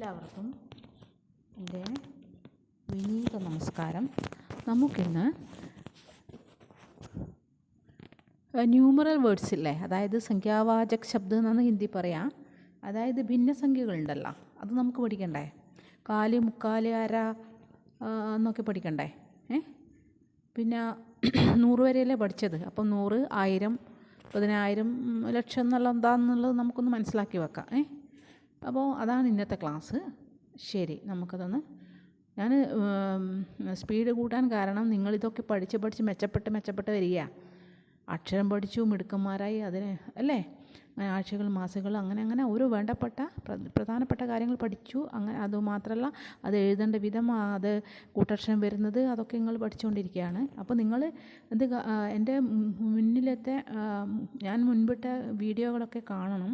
എല്ലാവർക്കും എന്റെ വിനീത നമസ്കാരം. നമുക്കിന്ന് ന്യൂമറൽ വേർഡ്സ് ഇല്ലേ? അതായത് സംഖ്യാവാചക ശബ്ദം എന്നാണ് ഹിന്ദി പറയാം. അതായത് ഭിന്നസംഖ്യകളുണ്ടല്ലോ. അത് നമുക്ക് പഠിക്കണ്ടേ? കാൽ മുക്കാൽ അര എന്നൊക്കെ പഠിക്കണ്ടേ? ഏ? പിന്നെ നൂറ് വരെയല്ലേ പഠിച്ചത്? അപ്പം നൂറ് ആയിരം പതിനായിരം ലക്ഷം എന്നുള്ള എന്താണെന്നുള്ളത് നമുക്കൊന്ന് മനസ്സിലാക്കി വെക്കാം. ഏ? അപ്പോൾ അതാണ് ഇന്നത്തെ ക്ലാസ്. ശരി നമുക്കതൊന്ന് ഞാൻ സ്പീഡ് കൂട്ടാൻ കാരണം നിങ്ങളിതൊക്കെ പഠിച്ച് പഠിച്ച് മെച്ചപ്പെട്ട് മെച്ചപ്പെട്ട് വരിക അക്ഷരം പഠിച്ചു മിടുക്കന്മാരായി അതിന് അല്ലേ? അങ്ങനെ ആഴ്ചകൾ മാസങ്ങൾ അങ്ങനെ അങ്ങനെ ഓരോ വേണ്ടപ്പെട്ട പ്രധാനപ്പെട്ട കാര്യങ്ങൾ പഠിച്ചു. അങ്ങനെ അതുമാത്രമല്ല അത് എഴുതേണ്ട വിധം അത് കൂട്ടക്ഷരം വരുന്നത് അതൊക്കെ നിങ്ങൾ പഠിച്ചുകൊണ്ടിരിക്കുകയാണ് അപ്പോൾ നിങ്ങൾ എന്ത് എന്റെ മുന്നിലത്തെ ഞാൻ മുൻപിട്ട വീഡിയോകളൊക്കെ കാണണം.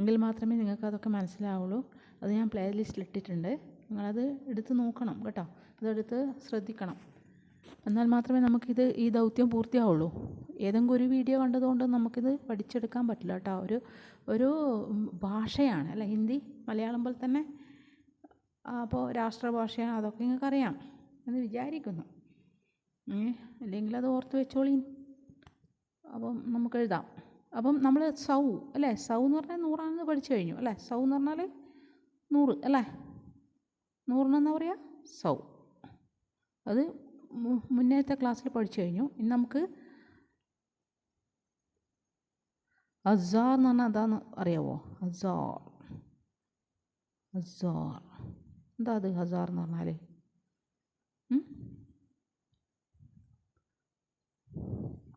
എങ്കിൽ മാത്രമേ നിങ്ങൾക്ക് അതൊക്കെ മനസ്സിലാവുള്ളൂ. അത് ഞാൻ പ്ലേ ലിസ്റ്റിൽ ഇട്ടിട്ടുണ്ട്. നിങ്ങളത് എടുത്ത് നോക്കണം കേട്ടോ. അതെടുത്ത് ശ്രദ്ധിക്കണം. എന്നാൽ മാത്രമേ നമുക്കിത് ഈ ദൗത്യം പൂർത്തിയാവുള്ളൂ. ഏതെങ്കിലും ഒരു വീഡിയോ കണ്ടതുകൊണ്ട് നമുക്കിത് പഠിച്ചെടുക്കാൻ പറ്റില്ല കേട്ടോ. ഒരു ഒരു ഭാഷയാണ്. അല്ല ഹിന്ദി മലയാളം പോലെ തന്നെ അപ്പോൾ രാഷ്ട്രഭാഷയാണ്. അതൊക്കെ നിങ്ങൾക്ക് അറിയാം എന്ന് വിചാരിക്കുന്നു. അല്ലെങ്കിൽ അത് ഓർത്ത് വെച്ചോളീ അപ്പം നമുക്ക് എഴുതാം. അപ്പം നമ്മൾ സൗ അല്ലേ? സൗ എന്ന് പറഞ്ഞാൽ നൂറാണെന്ന് പഠിച്ചു കഴിഞ്ഞു അല്ലേ? സൗ എന്ന് പറഞ്ഞാൽ നൂറ് അല്ലേ? നൂറിനെന്താ പറയുക സൗ. അത് മുന്നേത്തെ ക്ലാസ്സിൽ പഠിച്ചു കഴിഞ്ഞു. ഇനി നമുക്ക് അസാർ എന്ന് പറഞ്ഞാൽ അതാന്ന് അറിയാവോ? അസാർ. അസാർ. എന്താ അത് ഹസാർ എന്ന് പറഞ്ഞാൽ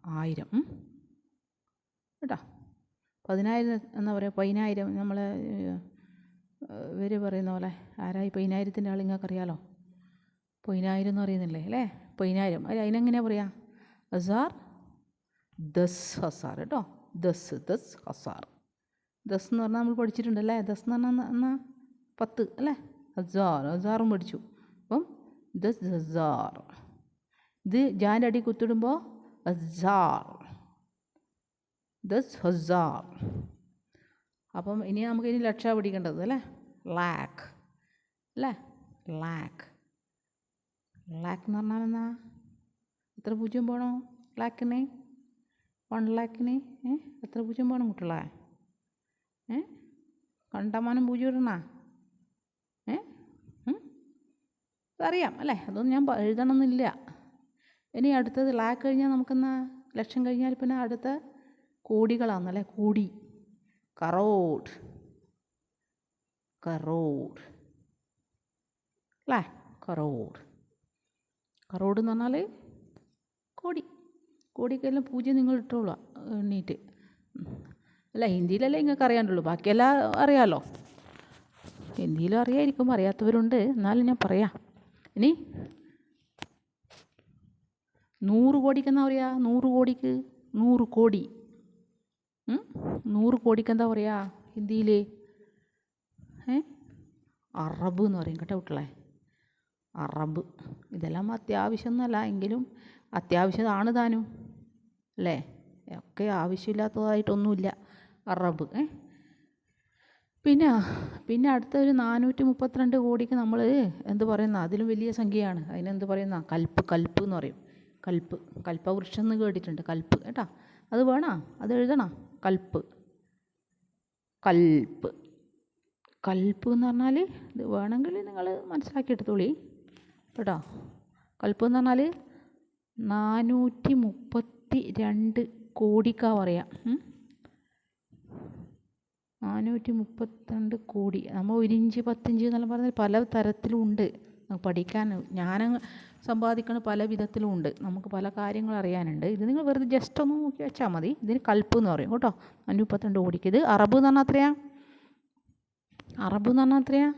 ആയിരം? കേട്ടോ. പതിനായിരം എന്നാ പറയുക പതിനായിരം നമ്മൾ ഇവർ പറയുന്ന പോലെ ആരായി? പതിനായിരത്തിന്റെ ആൾ നിങ്ങൾക്ക് അറിയാലോ? പതിനായിരം എന്ന് പറയുന്നില്ലേ അല്ലേ? പതിനായിരം. അല്ല അതിനെങ്ങനെയാണ് പറയുക ഹസാർ ദസ് ഹസാർ കേട്ടോ. Thus thus ഹസാർ. ദസ് എന്ന് പറഞ്ഞാൽ നമ്മൾ പഠിച്ചിട്ടുണ്ട് അല്ലേ? ദസ് എന്ന് പറഞ്ഞാൽ എന്നാ? പത്ത് അല്ലേ? ഹസാർ ഹസാറും പഠിച്ചു. അപ്പം ദസ് ഹസാർ. ഇത് ജാന്റെ അടി കുത്തിടുമ്പോൾ ഹസാർ. ദസ് ഹസാർ അപ്പം ഇനി നമുക്ക് ഇനി ലക്ഷ പിടിക്കേണ്ടത് അല്ലേ? ലാക്ക്. അല്ലേ? ലാക്ക്. ലാക്ക് എന്ന് പറഞ്ഞാൽ എന്നാ എത്ര പൂജ്യം പോകണോ ലാക്കിന്? വൺ ലാക്കിന്? ഏ? എത്ര പൂജ്യം പോകണം കുട്ടികളെ? ഏ? കണ്ടമാനം പൂജ്യം ഇടണ? ഏ? ഉം? അതറിയാം അല്ലേ? അതൊന്നും ഞാൻ എഴുതണമെന്നില്ല. ഇനി അടുത്തത് ലാക്ക് കഴിഞ്ഞാൽ നമുക്കെന്നാ? ലക്ഷം കഴിഞ്ഞാൽ പിന്നെ അടുത്ത കോടികളാണെന്നല്ലേ കോടി. കറോഡ്. കറോഡ്. അല്ലേ? കറോഡ്. കറോഡ് എന്ന് പറഞ്ഞാൽ കോടി. കോടിക്കെല്ലാം പൂജ്യം നിങ്ങൾ ഇട്ടോളൂ എണ്ണീറ്റ്. അല്ല ഹിന്ദിയിലല്ലേ നിങ്ങൾക്ക് അറിയാണ്ടുള്ളൂ ബാക്കിയെല്ലാം അറിയാമല്ലോ ഹിന്ദിയിലും അറിയായിരിക്കും അറിയാത്തവരുണ്ട്. എന്നാലും ഞാൻ പറയാം. ഇനി നൂറ് കോടിക്ക് എന്നാ പറയുക നൂറ് കോടിക്ക് നൂറ് കോടി? നൂറ് കോടിക്ക് എന്താ പറയുക ഹിന്ദിയിൽ ഏ? അറബ് എന്ന് പറയും കേട്ടോ കുട്ടികളെ. അറബ്. ഇതെല്ലാം അത്യാവശ്യമൊന്നുമല്ല എങ്കിലും അത്യാവശ്യമാണ് താനും. അല്ലേ? ഒക്കെ ആവശ്യമില്ലാത്തതായിട്ടൊന്നുമില്ല അറബ്. ഏ? പിന്നെ പിന്നെ അടുത്തൊരു നാനൂറ്റി മുപ്പത്തിരണ്ട് കോടിക്ക് നമ്മൾ എന്ത് പറയുന്ന അതിലും വലിയ സംഖ്യയാണ്. അതിനെന്ത് പറയുന്ന കൽപ്പ് കൽപ്പ് എന്ന് പറയും. കൽപ്പ് കൽപ്പവൃക്ഷം എന്ന് കേട്ടിട്ടുണ്ട്. കൽപ്പ് കേട്ടാ? അത് വേണോ? അത് എഴുതണം? കൽപ്പ്. കൽപ്പ്. കൽപ്പ് എന്ന് പറഞ്ഞാൽ ഇത് വേണമെങ്കിൽ നിങ്ങൾ മനസ്സിലാക്കി എടുത്തോളി കേട്ടോ. കൽപ്പ് എന്ന് പറഞ്ഞാൽ നാനൂറ്റി മുപ്പത്തി രണ്ട് കോടിക്കാ പറയാം. നാനൂറ്റി മുപ്പത്തിരണ്ട് കോടി. നമ്മൾ ഒരു ഇഞ്ച് പത്തിഞ്ച് എന്നെല്ലാം പറഞ്ഞാൽ പല തരത്തിലുണ്ട്. പഠിക്കാൻ. ഞാൻ സമ്പാദിക്കുന്ന പല വിധത്തിലും ഉണ്ട്. നമുക്ക് പല കാര്യങ്ങൾ അറിയാനുണ്ട്. ഇത് നിങ്ങൾ വെറുതെ ജസ്റ്റ് ഒന്ന് നോക്കി വെച്ചാൽ മതി. ഇതിന് കൽപ്പ് എന്ന് പറയും കേട്ടോ. അഞ്ഞൂപ്പത്തിരണ്ട് കോടിക്ക് ഇത് അറബ് എന്ന് പറഞ്ഞാൽ എത്രയാ? അറബ് എന്ന് പറഞ്ഞാൽ എത്രയാ?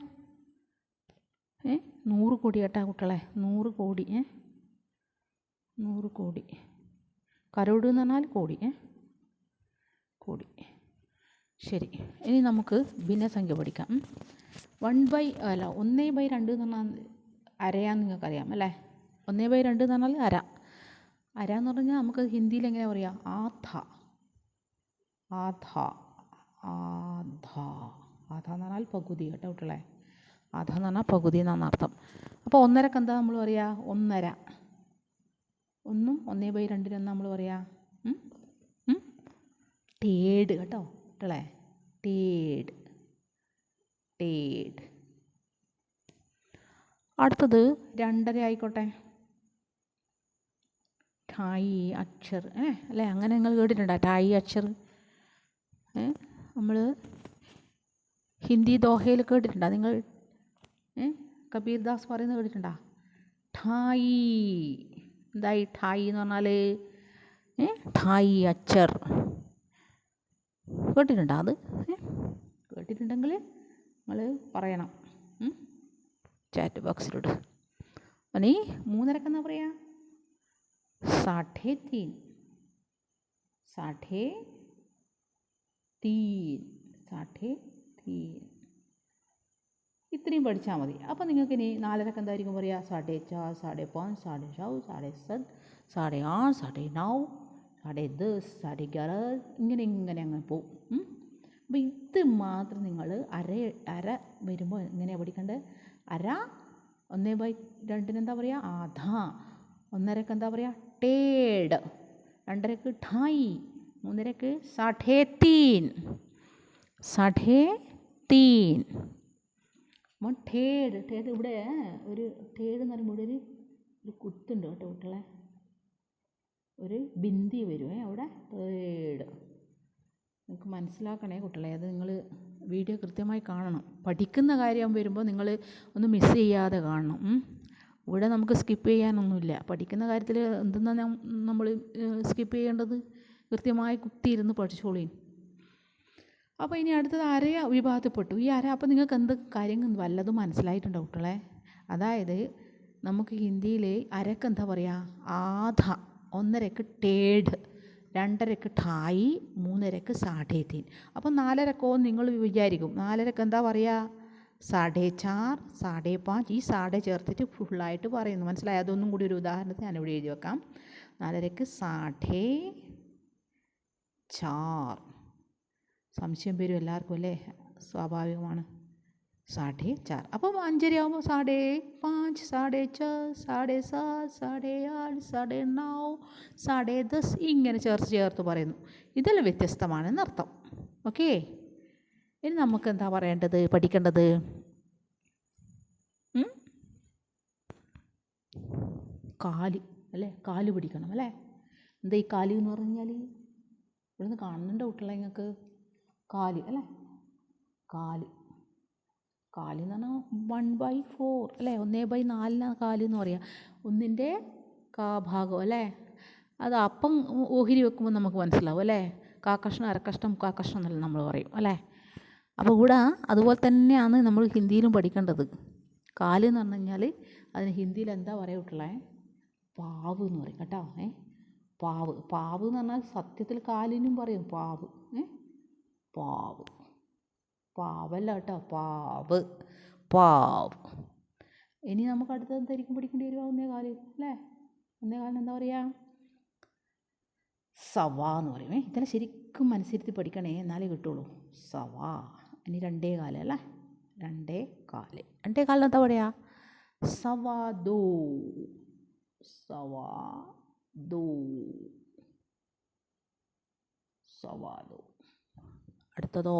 ഏ? നൂറ് കോടി കേട്ടാ കുട്ടികളെ. നൂറ് കോടി. ഏ? നൂറ് കോടി. കരോട് എന്ന് പറഞ്ഞാൽ കോടി. ഏ? കോടി. ശരി. ഇനി നമുക്ക് ഭിന്നസംഖ്യ പഠിക്കാം. വൺ ബൈ അല്ല ഒന്നേ ബൈ രണ്ട് എന്ന് പറഞ്ഞാൽ അരയാന്ന് നിങ്ങൾക്കറിയാം അല്ലേ? ഒന്നേ ബൈ രണ്ട് എന്ന് പറഞ്ഞാൽ അര. അര എന്ന് പറഞ്ഞാൽ നമുക്ക് ഹിന്ദിയിൽ എങ്ങനെ പറയാം? ആധ. ആധ. ആധ. ആധ എന്ന് പറഞ്ഞാൽ പകുതി കേട്ടോ കുട്ടികളെ. ആധ എന്ന് പറഞ്ഞാൽ പകുതി എന്നാണ് അർത്ഥം. അപ്പോൾ ഒന്നരക്ക് എന്താ നമ്മൾ പറയുക ഒന്നര. ഒന്നും ഒന്നേ ബൈ രണ്ടിനെന്ന് നമ്മൾ പറയാ? ടേഡ് കേട്ടോ കുട്ടികളെ. ടേഡ് ടേഡ് അടുത്തത് രണ്ടര ആയിക്കോട്ടെ. ഠായി അക്ഷർ ഏ അല്ലേ? അങ്ങനെ നിങ്ങൾ കേട്ടിട്ടുണ്ടോ? ഠായി അക്ഷർ? നമ്മൾ ഹിന്ദി ദോഹയിൽ കേട്ടിട്ടുണ്ടോ? നിങ്ങൾ കബീർ ദാസ് പറയുന്നത് കേട്ടിട്ടുണ്ടോ? ഠായി എന്തായി ഠായി എന്ന് പറഞ്ഞാൽ ഠായി അച്ചർ കേട്ടിട്ടുണ്ടോ അത്? കേട്ടിട്ടുണ്ടെങ്കിൽ നിങ്ങൾ പറയണം? ചാറ്റ് ബോക്സിലോട്ട് അപ്പം നീ മൂന്നരക്കെന്നാ പറയുക സാഠേ തീൻ സാഠേ തീൻ സാഠേ തീൻ ഇത്രയും പഠിച്ചാൽ മതി. അപ്പോൾ നിങ്ങൾക്ക് ഇനി നാലരക്ക് എന്തായിരിക്കും പറയുക സാഡേ ചാർ സാഡേ പാഞ്ച് സാഡേ ഷൗ സാഡേ സത് സാഡേ ആറ് സാഡേ നൗ സാഡേ ദസ് സാഡേ ഗ്യാറ ഇങ്ങനെ ഇങ്ങനെ അങ്ങനെ പോവും. അപ്പോൾ ഇത് മാത്രം നിങ്ങൾ അര അര വരുമ്പോൾ എങ്ങനെയാണ് പഠിക്കേണ്ടത് അര ഒന്നേ ബൈ രണ്ടിന് എന്താ പറയുക ആധാ. ഒന്നരക്ക് എന്താ പറയുക ടേഡ് രണ്ടരക്ക് ഠായി മൂന്നരക്ക് സാഠേ തീൻ സാഠേ തീൻ അപ്പോൾ ടേഡ് ഇവിടെ ഒരു ടേഡ് എന്ന് പറയുമ്പോൾ ഒരു ഒരു കുത്തുണ്ട് കേട്ടോ കുട്ടികളെ. ഒരു ബിന്ദി വരുമേ അവിടെ ടേഡ് നിങ്ങൾക്ക് മനസ്സിലാക്കണേ കുട്ടികളെ അത് നിങ്ങൾ വീഡിയോ കൃത്യമായി കാണണം. പഠിക്കുന്ന കാര്യം വരുമ്പോൾ നിങ്ങൾ ഒന്ന് മിസ് ചെയ്യാതെ കാണണം. ഇവിടെ നമുക്ക് സ്കിപ്പ് ചെയ്യാനൊന്നുമില്ല. പഠിക്കുന്ന കാര്യത്തിൽ എന്തെന്നാ നമ്മൾ സ്കിപ്പ് ചെയ്യേണ്ടത്? കൃത്യമായി കുത്തിയിരുന്ന് പഠിച്ചോളീൻ അപ്പോൾ ഇനി അടുത്തത് അരയ വിഭാഗത്തിൽപ്പെട്ടു. ഈ അര അപ്പോൾ നിങ്ങൾക്ക് എന്ത് കാര്യം വല്ലതും മനസ്സിലായിട്ടുണ്ടോ കുട്ടികളെ? അതായത് നമുക്ക് ഹിന്ദിയിൽ അരക്ക് എന്താ പറയുക ആധ ഒന്നരക്ക് ടേഡ് രണ്ടരക്ക് ഠായി മൂന്നരക്ക് സാഠേത്തീൻ അപ്പം നാലരക്കോ നിങ്ങൾ വിചാരിക്കും. നാലരക്ക് എന്താ പറയുക സാഡേ ചാർ സാഡേ പാഞ്ച് ഈ സാഡേ ചേർത്തിട്ട് ഫുള്ളായിട്ട് പറയുന്നു. മനസ്സിലായി? അതൊന്നും കൂടി ഒരു ഉദാഹരണത്തിന് ഞാനിവിടെ എഴുതി വെക്കാം. നാലരക്ക് സാഡേ ചാർ. സംശയം വരും എല്ലാവർക്കും അല്ലേ? സ്വാഭാവികമാണ്. സാഡേ ചാർ. അപ്പം അഞ്ചരയാകുമ്പോൾ സാഡേ പാഞ്ച് സാഡേ ച സാഡേ സാത് സാഡേ ആറ് സാഡേ നൗ സാഡേ ദസ് ഇങ്ങനെ ചേർത്ത് ചേർത്ത് പറയുന്നു. ഇതെല്ലാം വ്യത്യസ്തമാണെന്ന് അർത്ഥം ഓക്കേ? ഇനി നമുക്ക് എന്താ പറയേണ്ടത്? പഠിക്കേണ്ടത്? കാൽ അല്ലേ? കാൽ പിടിക്കണം അല്ലേ? എന്താ ഈ കാൽ എന്ന് പറഞ്ഞു കഴിഞ്ഞാൽ ഇവിടുന്ന് കാണുന്നുണ്ടോ കുട്ടികളെ നിങ്ങൾക്ക്. കാൽ അല്ലേ? കാൽ. കാൽ എന്ന് പറഞ്ഞാൽ വൺ ബൈ ഫോർ അല്ലേ? ഒന്നേ ബൈ നാലിനാണ് കാൽ എന്ന് പറയുക ഒന്നിന്റെ കാ ഭാഗം അല്ലേ? അത് അപ്പം ഓഹരി വെക്കുമ്പോൾ നമുക്ക് മനസ്സിലാവും അല്ലേ? കാക്കഷ്ണം അരക്കഷ്ണം മുക്കാക്കഷ്ണം എന്നല്ല നമ്മൾ പറയും അല്ലേ? അപ്പോൾ ഇവിടെ അതുപോലെ തന്നെയാണ് നമ്മൾ ഹിന്ദിയിലും പഠിക്കേണ്ടത്. കാൽ എന്ന് പറഞ്ഞു കഴിഞ്ഞാൽ അതിന് ഹിന്ദിയിൽ എന്താ പറയുക കുട്ടികളെ? പാവ് എന്ന് പറയും കേട്ടോ ഏ? പാവ്. പാവ് എന്ന് പറഞ്ഞാൽ സത്യത്തിൽ കാലിനും പറയും പാവ് ഏ? പാവ്. പാവല്ല കേട്ടോ പാവ്. പാവ്. ഇനി നമുക്ക് അടുത്തത് എന്തായിരിക്കും പഠിക്കേണ്ടി വരുമോ ഒന്നേ കാൽ അല്ലേ? ഒന്നേ കാലിന് എന്താ പറയുക സവാ എന്ന് പറയും ഏ? ഇതെല്ലാം ശരിക്കും മനസ്സിരുത്തി പഠിക്കണേ എന്നാലേ കിട്ടുള്ളൂ. സവ. ഇനി രണ്ടേ കാൽ അല്ലേ? രണ്ടേ കാൽ. രണ്ടേ കാലിന് എന്താ പറയുക സവാ ദോ സവാ ദോ സവാ ദോ അടുത്തതോ?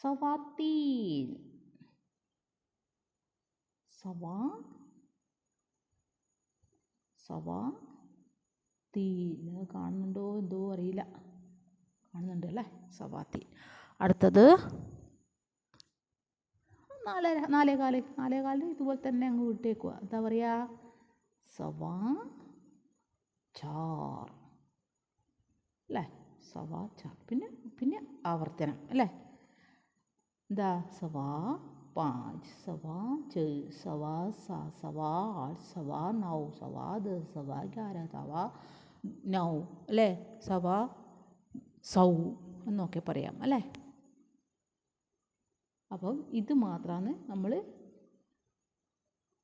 സവാ തീൻ സവാ? സവാ നിങ്ങൾ കാണുന്നുണ്ടോ? എന്തോ അറിയില്ല. കാണുന്നുണ്ട് അല്ലേ? സവാ തീൻ അടുത്തത്? നാലര നാലേ കാൽ നാലേ കാൽ ഇതുപോലെ തന്നെ അങ്ങ് വിട്ടേക്കുക എന്താ പറയുക സവാ ചാർ. അല്ലേ? സവാ ചാർ. പിന്നെ പിന്നെ ആവർത്തനം അല്ലേ? എന്താ? സവാ പാഞ്ച്. സവാ छ സവാ സാ സവാ ആറ് സവാ നൗ. സവാ ദസ് സവാ ഗ്യാര സവാ നൗ. അല്ലേ? സവാ സൗ എന്നൊക്കെ പറയാം അല്ലേ? അപ്പം ഇത് മാത്രമാണ് നമ്മൾ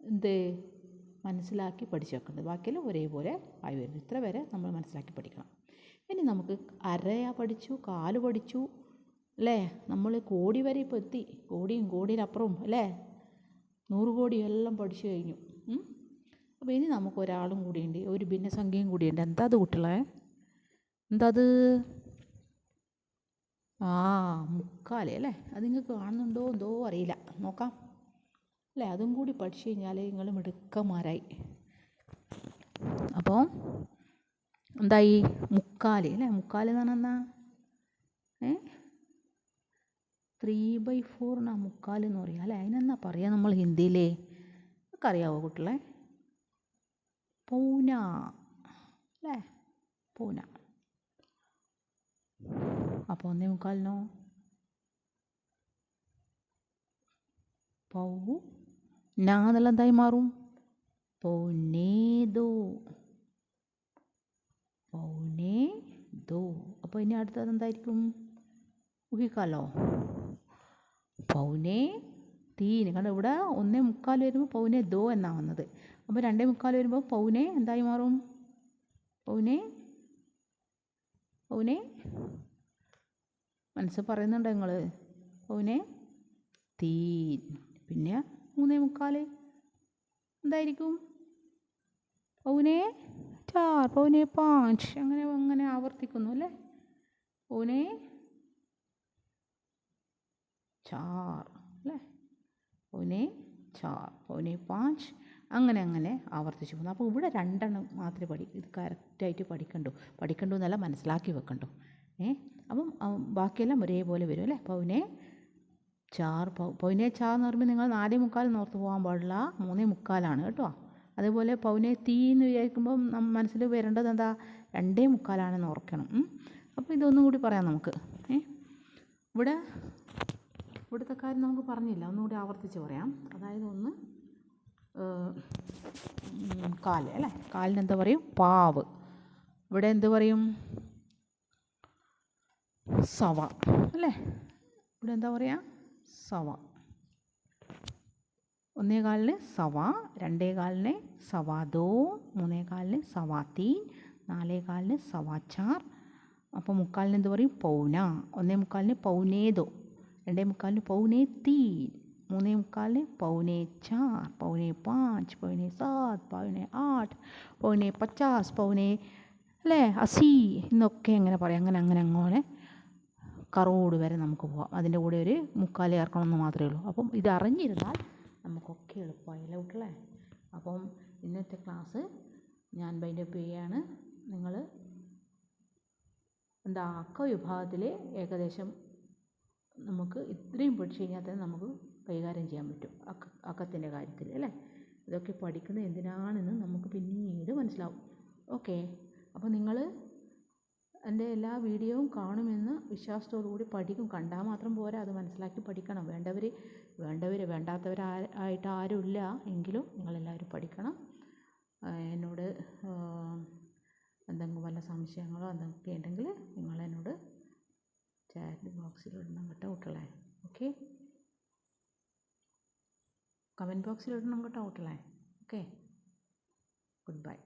എന്ത് മനസ്സിലാക്കി പഠിച്ചു വെക്കേണ്ടത് ബാക്കിയെല്ലാം ഒരേപോലെ ആയി വരുന്നു. ഇത്ര വരെ നമ്മൾ മനസ്സിലാക്കി പഠിക്കണം. ഇനി നമുക്ക് അരയ പഠിച്ചു കാൽ പഠിച്ചു അല്ലേ? നമ്മൾ കോടി വരെ ഇപ്പോൾ എത്തി. കോടിയും കോടിയിലപ്പുറവും അല്ലേ? നൂറ് കോടിയും എല്ലാം പഠിച്ചു കഴിഞ്ഞു. അപ്പോൾ ഇനി നമുക്ക് ഒരാളും കൂടിയുണ്ട്. ഒരു ഭിന്നസംഖ്യയും കൂടിയുണ്ട്. എന്താ അത് കുട്ടികളെ? എന്താ അത്? ആ മുക്കാൽ അല്ലേ? അത് നിങ്ങൾക്ക് കാണുന്നുണ്ടോ എന്തോ അറിയില്ല. നോക്കാം. അല്ലേ? അതും കൂടി പഠിച്ചു കഴിഞ്ഞാൽ നിങ്ങൾ മിടുക്കന്മാരായി. അപ്പോൾ എന്തായി? മുക്കാൽ അല്ലേ? മുക്കാൽ എന്ന് പറഞ്ഞാൽ എന്താ? ഏ? ത്രീ ബൈ ഫോറിനാ മുക്കാൽ എന്ന് പറയുക അല്ലേ? അതിനെന്നാ പറയുക നമ്മൾ ഹിന്ദിയിലേ? ഒക്കെ അറിയാവോ കുട്ടികളെ? പൂന. അല്ലേ? പൗന. അപ്പോൾ ഒന്നേ മുക്കാലിനോ? പൗ. നാ എന്തായി മാറും? പൗനേ ദോ പൗനേ ദോ അപ്പോൾ ഇനി അടുത്തത് എന്തായിരിക്കും? ഊഹിക്കാലോ. പൗനേ തീന് കാരണം ഇവിടെ ഒന്നേ മുക്കാൽ വരുമ്പോൾ പൗനെ ദോ എന്നാണ് വന്നത്. അപ്പോൾ രണ്ടേ മുക്കാൽ വരുമ്പോൾ പൗനെ എന്തായി മാറും? പൗനെ? പൗനേ? മനസ്സ് പറയുന്നുണ്ടോ നിങ്ങൾ ഓനെ? തീൻ. പിന്നെ മൂന്നേ മുക്കാൽ എന്തായിരിക്കും? ഓനെ? ചാർ പൗനെ പാഞ്ച്. അങ്ങനെ അങ്ങനെ ആവർത്തിക്കുന്നു അല്ലേ? പൗനെ ചാർ. അല്ലേ? പൗനെ ചാർ. പൗനെ പാഞ്ച്. അങ്ങനെ അങ്ങനെ ആവർത്തിച്ചു പോകുന്നു. അപ്പോൾ ഇവിടെ രണ്ടെണ്ണം മാത്രമേ പഠി ഇത് കറക്റ്റായിട്ട് പഠിക്കണ്ടു പഠിക്കണ്ടു. എന്നല്ല മനസ്സിലാക്കി വെക്കണ്ടു. ഏ? അപ്പം ബാക്കിയെല്ലാം ഒരേപോലെ വരും അല്ലേ? പൗനേ ചാർ പൗനേ ചാർ എന്ന് പറയുമ്പോൾ നിങ്ങൾ നാലേ മുക്കാൽ നോർത്ത് പോകാൻ പാടില്ല. മൂന്നേ മുക്കാലാണ് കേട്ടോ. അതേപോലെ പൗനെ തീ എന്ന് വിചാരിക്കുമ്പം മനസ്സിൽ വരേണ്ടത് എന്താ? രണ്ടേ മുക്കാലാണെന്ന് ഓർക്കണം. അപ്പോൾ ഇതൊന്നും കൂടി പറയാം നമുക്ക്. ഏ? ഇവിടെ ഇവിടുത്തെ കാര്യം നമുക്ക് പറഞ്ഞില്ല. ഒന്നുകൂടി ആവർത്തിച്ച് പറയാം. അതായത് ഒന്ന് കാൽ അല്ലേ? കാലിന് എന്താ പറയും? പാവ്. ഇവിടെ എന്ത് പറയും? സവ അല്ലേ? ഇവിടെ എന്താ പറയുക സവ. ഒന്നേ കാലിന് സവ രണ്ടേ കാലിന് സവാദോ മൂന്നേ കാലിന് സവാത്തീൻ തീൻ നാലേ കാലിന് സവാച്ചാർ. ചാർ അപ്പോൾ മുക്കാലിന് എന്ത് പറയും? പൗന. ഒന്നേ മുക്കാലിന് പൗനേതോ രണ്ടേ മുക്കാലിന് പൗനേ തീൻ മൂന്നേ മുക്കാലിന് പൗനേ ചാർ പൗനേ പാഞ്ച് പൗനേ സാത് പൗനേ ആട്ട് പൗനേ പച്ചാസ് പൗനേ അല്ലേ? അസി എന്നൊക്കെ എങ്ങനെ പറയാം. അങ്ങനെ അങ്ങനെ അങ്ങനെ കറോട് വരെ നമുക്ക് പോകാം അതിന്റെ കൂടെ ഒരു മുക്കാൽ ചേർക്കണമെന്ന് മാത്രമേ ഉള്ളൂ. അപ്പം ഇത് അറിഞ്ഞിരുന്നാൽ നമുക്കൊക്കെ എളുപ്പമായില്ലേ? കുട്ടികളെ അപ്പം ഇന്നത്തെ ക്ലാസ് ഞാൻ ബൈൻഡപ്പ് ചെയ്യുകയാണ്. നിങ്ങൾ എന്താ അക്ക വിഭാഗത്തിൽ ഏകദേശം നമുക്ക് ഇത്രയും പഠിച്ചു കഴിഞ്ഞാൽ തന്നെ നമുക്ക് കൈകാര്യം ചെയ്യാൻ പറ്റും. അക്ക അക്കത്തിന്റെ കാര്യത്തിൽ അല്ലേ? ഇതൊക്കെ പഠിക്കുന്നത് എന്തിനാണെന്ന് നമുക്ക് പിന്നീട് മനസ്സിലാവും. ഓക്കെ. അപ്പോൾ നിങ്ങൾ എന്റെ എല്ലാ വീഡിയോയും കാണുമെന്ന് വിശ്വാസത്തോടു കൂടി പഠിക്കും. കണ്ടാൽ മാത്രം പോരാ അത് മനസ്സിലാക്കി പഠിക്കണം. വേണ്ടവർ വേണ്ടവർ വേണ്ടാത്തവർ ആയിട്ട് ആരുമില്ല എങ്കിലും നിങ്ങളെല്ലാവരും പഠിക്കണം. എന്നോട് എന്തെങ്കിലും വല്ല സംശയങ്ങളോ എന്തൊക്കെ ഉണ്ടെങ്കിൽ നിങ്ങളെന്നോട് ചാറ്റ് ബോക്സിൽ ഇടണം കേട്ടോ കുട്ടികളെ. ഓക്കെ കമന്റ് ബോക്സിൽ ഇടണം കേട്ടോ കുട്ടികളെ. Okay good bye